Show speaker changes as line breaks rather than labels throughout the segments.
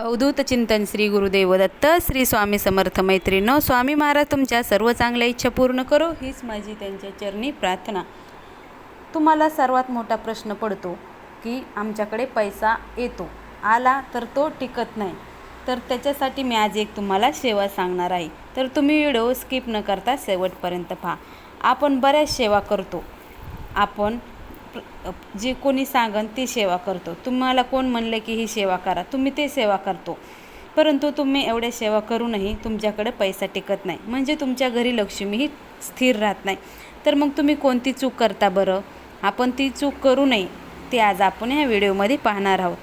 अवधूत चिंतन श्री गुरुदेव दत्त श्री स्वामी समर्थ मैत्रिणो स्वामी महाराज तुमच्या सर्व चांगल्या इच्छा पूर्ण करो हीच माझी त्यांच्या चरणी प्रार्थना. तुम्हाला सर्वात मोठा प्रश्न पडतो की आमच्याकडे पैसा येतो आला तर तो टिकत नाही. तर त्याच्यासाठी मी आज एक तुम्हाला सेवा सांगणार आहे. तर तुम्ही व्हिडिओ स्किप न करता शेवटपर्यंत पहा. आपण बऱ्याच सेवा करतो. आपण जे कोणी सांगन ती सेवा करतो. तुम्हाला कोण म्हणलं की ही सेवा करा तुम्ही ते सेवा करतो. परंतु तुम्ही एवढ्या सेवा करूनही तुमच्याकडे पैसा टिकत नाही. म्हणजे तुमच्या घरी लक्ष्मी ही स्थिर राहत नाही. तर मग तुम्ही कोणती चूक करता बरं? आपण ती चूक करू नये ते आज आपण ह्या व्हिडिओमध्ये पाहणार आहोत.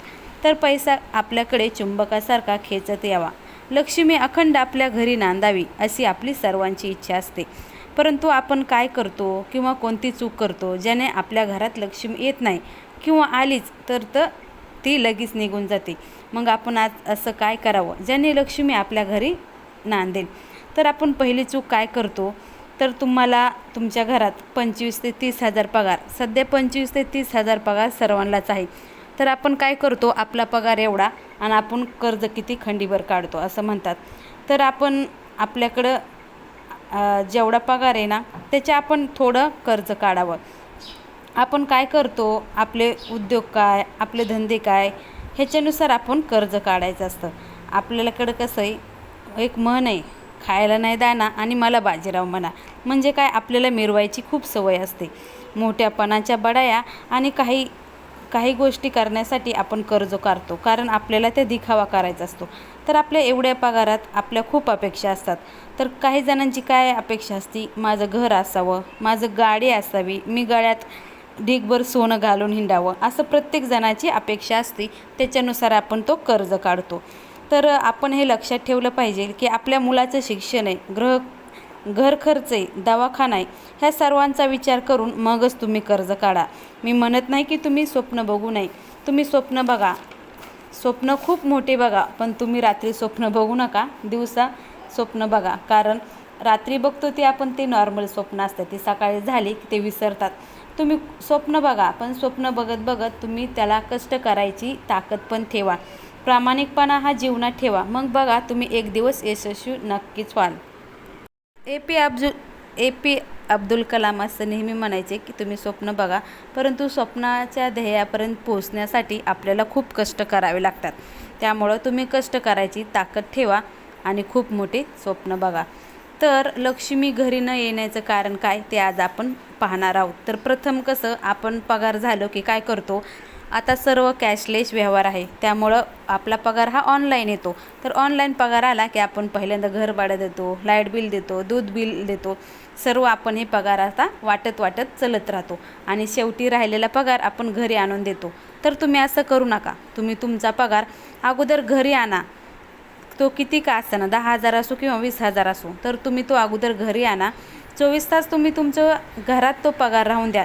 तर पैसा आपल्याकडे चुंबकासारखा खेचत यावा. लक्ष्मी अखंड आपल्या घरी नांदावी अशी आपली सर्वांची इच्छा असते. परंतु आपण काय करतो किंवा कोणती चूक करतो ज्याने आपल्या घरात लक्ष्मी येत नाही किंवा आलीच तर तर ती लगेच निघून जाते. मग आपण आज असं काय करावं? ज्याने लक्ष्मी आपल्या घरी नांदेल. तर आपण पहिली चूक काय करतो? तर तुम्हाला तुमच्या घरात पंचवीस ते तीस हजार पगार. सध्या पंचवीस ते तीस हजार पगार सर्वांनाच आहे. तर आपण काय करतो? आपला पगार एवढा आणि आपण कर्ज किती खंडीभर काढतो असं म्हणतात. तर आपण आपल्याकडं जेवढा पगार आहे ना त्याच्या आपण थोडं कर्ज काढावं. आपण काय करतो आपले उद्योग काय आपले धंदे काय ह्याच्यानुसार आपण कर्ज काढायचं असतं. आपल्याकडं कसं आहे एक म्हण आहे खायला नाही दाना आणि मला बाजीराव म्हणा. म्हणजे काय आपल्याला मिरवायची खूप सवय असते. मोठ्यापणाच्या बडाया आणि काही काही गोष्टी करण्यासाठी आपण कर्ज काढतो कारण आपल्याला ते दिखावा करायचा असतो. तर आपल्या एवढ्या पगारात आपल्या खूप अपेक्षा असतात. तर काही जणांची काय अपेक्षा असती? माझं घर असावं माझं गाडी असावी मी गळ्यात ढीगभर सोनं घालून हिंडावं असं प्रत्येक जणाची अपेक्षा असते. त्याच्यानुसार आपण तो कर्ज काढतो. तर आपण हे लक्षात ठेवलं पाहिजे की आपल्या मुलाचं शिक्षण आहे ग्रह घर खर्च आहे दवाखाना आहे ह्या सर्वांचा विचार करून मगच तुम्ही कर्ज काढा. मी म्हणत नाही की तुम्ही स्वप्न बघू नये. तुम्ही स्वप्न बघा. स्वप्न खूप मोठे बघा पण तुम्ही रात्री स्वप्न बघू नका. दिवसा स्वप्न बघा. कारण रात्री बघतो ते आपण ते नॉर्मल स्वप्न असतात ते सकाळी झाले की ते विसरतात. तुम्ही स्वप्न बघा पण स्वप्न बघत बघत तुम्ही त्याला कष्ट करायची ताकद पण ठेवा. प्रामाणिकपणा हा जीवनात ठेवा. मग बघा तुम्ही एक दिवस यशस्वी नक्कीच व्हाल. A P Abdul A P Abdul Kalam असं नेहमी म्हणायचे की तुम्ही स्वप्न बघा परंतु स्वप्नाच्या ध्येयापर्यंत पोहोचण्यासाठी आपल्याला खूप कष्ट करावे लागतात. त्यामुळं तुम्ही कष्ट करायची ताकद ठेवा आणि खूप मोठे स्वप्न बघा. तर लक्ष्मी घरी न येण्याचं कारण काय? ते आज आपण पाहणार आहोत. तर प्रथम कसं आपण पगार झालो की काय करतो? आता सर्व कॅशलेस व्यवहार आहे. त्यामुळं आपला पगार हा ऑनलाईन येतो. तर ऑनलाईन पगार आला की आपण पहिल्यांदा घर भाडं देतो लाइट बिल देतो दूध बिल देतो. सर्व आपण हे पगार आता वाटत वाटत चलत राहतो. आणि शेवटी राहिलेला पगार आपण घरी आणून देतो. तर तुम्ही असं करू नका. तुम्ही तुमचा पगार अगोदर घरी आणा. तो किती का असताना? दहा हजार असो किंवा वीस हजार असो. तर तुम्ही तो अगोदर घरी आणा. चोवीस तास तुम्ही तुमचं घरात तो पगार राहून द्या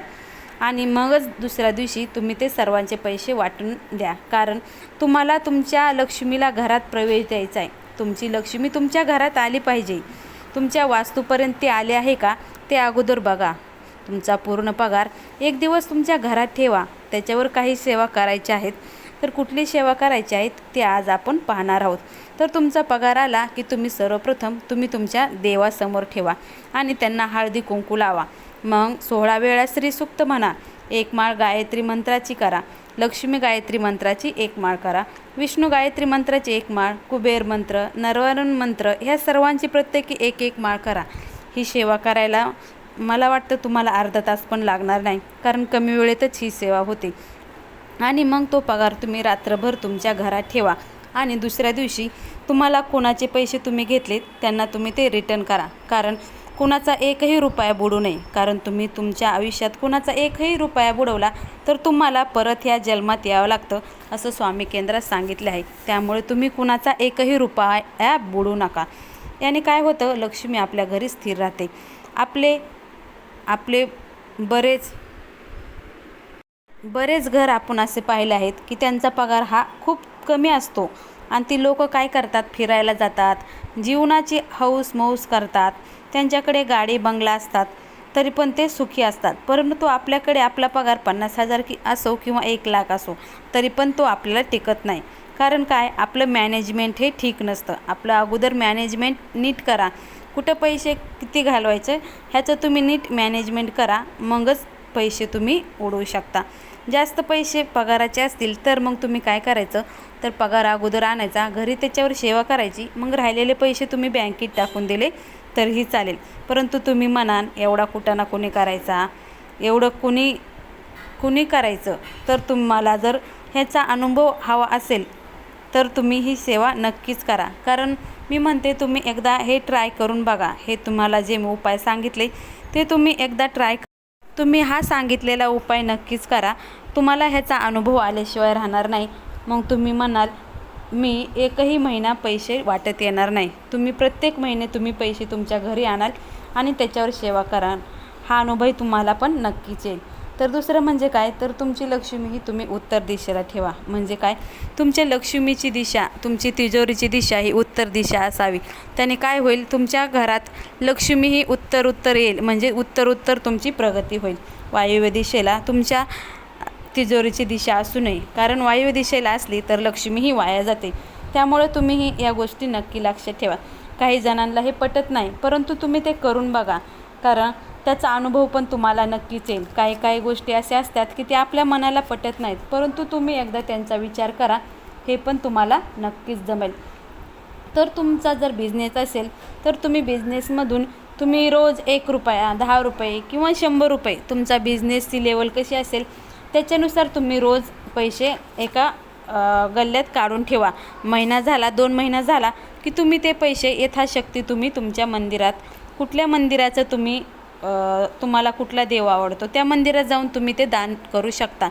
आणि मगच दुसऱ्या दिवशी तुम्ही ते सर्वांचे पैसे वाटून द्या. कारण तुम्हाला तुमच्या लक्ष्मीला घरात प्रवेश द्यायचा आहे. तुमची लक्ष्मी तुमच्या घरात आली पाहिजे. तुमच्या वास्तूपर्यंत ते आले आहे का? ते अगोदर बघा. तुमचा पूर्ण पगार एक दिवस तुमच्या घरात ठेवा. त्याच्यावर काही सेवा करायच्या आहेत. तर कुठली सेवा करायची आहेत ते आज आपण पाहणार आहोत. तर तुमचा पगार आला की तुम्ही सर्वप्रथम तुम्ही तुमच्या देवासमोर ठेवा आणि त्यांना हळदी कुंकू लावा. मग सोळा वेळा श्रीसुक्त म्हणा एक माळ गायत्री मंत्राची करा. लक्ष्मी गायत्री मंत्राची एक माळ करा. विष्णू गायत्री मंत्राची एक माळ कुबेर मंत्र नरवरण मंत्र ह्या सर्वांची प्रत्येकी एक एक माळ करा. ही सेवा करायला मला वाटतं तुम्हाला अर्धा तास पण लागणार नाही कारण कमी वेळेतच ही सेवा होते. आणि मग तो पगार तुम्ही रात्रभर तुमच्या घरात ठेवा. आणि दुसऱ्या दिवशी तुम्हाला कोणाचे पैसे तुम्ही घेतलेत त्यांना तुम्ही ते रिटर्न करा. कारण कुणाचा एकही रुपया बुडू नये. कारण तुम्ही तुमच्या आयुष्यात कुणाचा एकही रुपया बुडवला तर तुम्हाला परत ह्या जन्मात यावं लागतं असं स्वामी केंद्रात सांगितलं आहे. त्यामुळे तुम्ही कुणाचा एकही रुपया बुडू नका. याने काय होतं? लक्ष्मी आपल्या घरी स्थिर राहते. आपले आपले बरेच बरेच घर आपण असे पाहिले आहेत की त्यांचा पगार हा खूप कमी असतो. आणि ती लोक काय करतात? फिरायला जातात. जीवनाची हौस मौस करतात. त्यांच्याकडे गाडी बंगला असतात तरी पण ते सुखी असतात. परंतु आपल्याकडे आपला पगार पन्नास हजार की असो किंवा एक लाख असो तरी पण तो आपल्याला टिकत नाही. कारण काय? आपलं मॅनेजमेंट हे ठीक नसतं. आपलं अगोदर मॅनेजमेंट नीट करा. कुठं पैसे किती घालवायचे? ह्याचं तुम्ही नीट मॅनेजमेंट करा. मगच पैसे तुम्ही उडवू शकता. जास्त पैसे पगाराचे असतील तर मग तुम्ही काय करायचं? तर पगार अगोदर आणायचा घरी त्याच्यावर सेवा करायची मग राहिलेले पैसे तुम्ही बँकेत टाकून दिले तरीही चालेल. परंतु तुम्ही म्हणाल एवढा कुठं ना कोणी करायचा? एवढं कुणी कुणी करायचं? तर तुम्हाला जर ह्याचा अनुभव हवा असेल तर तुम्ही ही सेवा नक्कीच करा. कारण मी म्हणते तुम्ही एकदा हे ट्राय करून बघा. हे तुम्हाला जे मी उपाय सांगितले ते तुम्ही एकदा ट्राय तुम्ही हा सांगितलेला उपाय नक्कीच करा. तुम्हाला ह्याचा अनुभव आल्याशिवाय राहणार नाही. मग तुम्ही म्हणाल मी एकही महिना पैसे वाटत येणार नाही. तुम्ही प्रत्येक महिने तुम्ही पैसे तुमच्या घरी आणाल आणि त्याच्यावर सेवा कराल. हा अनुभव तुम्हाला पण नक्कीच येईल. तर दुसरं म्हणजे काय? तर तुमची लक्ष्मी ही तुम्ही उत्तर दिशेला ठेवा. म्हणजे काय? तुमच्या लक्ष्मीची दिशा तुमची तिजोरीची दिशा ही उत्तर दिशा असावी. त्याने काय होईल? तुमच्या घरात लक्ष्मी ही उत्तर उत्तर येईल. म्हणजे उत्तर उत्तर तुमची प्रगती होईल. वायव्य दिशेला तुमच्या तिजोरीची दिशा असू नये. कारण वायव्य दिशेला असली तर लक्ष्मी ही वाया जाते. त्यामुळे तुम्हीही या गोष्टी नक्की लक्षात ठेवा. काही जणांना हे पटत नाही परंतु तुम्ही ते करून बघा. कारण त्याचा अनुभव पण तुम्हाला नक्कीच येईल. काही काही गोष्टी अशा असतात की ते आपल्या मनाला पटत नाहीत. परंतु तुम्ही एकदा त्यांचा विचार करा. हे पण तुम्हाला नक्कीच जमेल. तर तुमचा जर बिझनेस असेल तर तुम्ही बिझनेसमधून तुम्ही रोज एक रुपया दहा रुपये किंवा शंभर रुपये तुमचा बिझनेसची लेवल कशी असेल त्याच्यानुसार तुम्ही रोज पैसे एका गल्ल्यात काढून ठेवा. महिना झाला दोन महिना झाला की तुम्ही ते पैसे यथाशक्ती तुम्ही तुमच्या मंदिरात कुठल्या मंदिराचं तुम्ही तुम्हाला कुठला देव आवडतो त्या मंदिरात जाऊन तुम्ही ते दान करू शकता.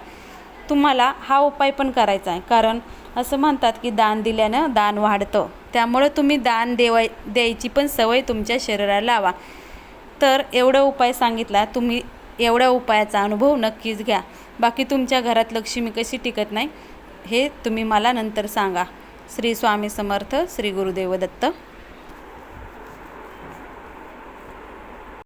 तुम्हाला हा उपाय पण करायचा आहे. कारण असं म्हणतात की दान दिल्यानं दान वाढतं. त्यामुळं तुम्ही दान देवाय द्यायची पण सवय तुमच्या शरीराला लावा. तर एवढा उपाय सांगितला तुम्ही एवढ्या उपायाचा अनुभव नक्कीच घ्या. बाकी तुमच्या घरात लक्ष्मी कशी टिकत नाही हे तुम्ही मला नंतर सांगा. श्री स्वामी समर्थ श्री गुरुदेव दत्त.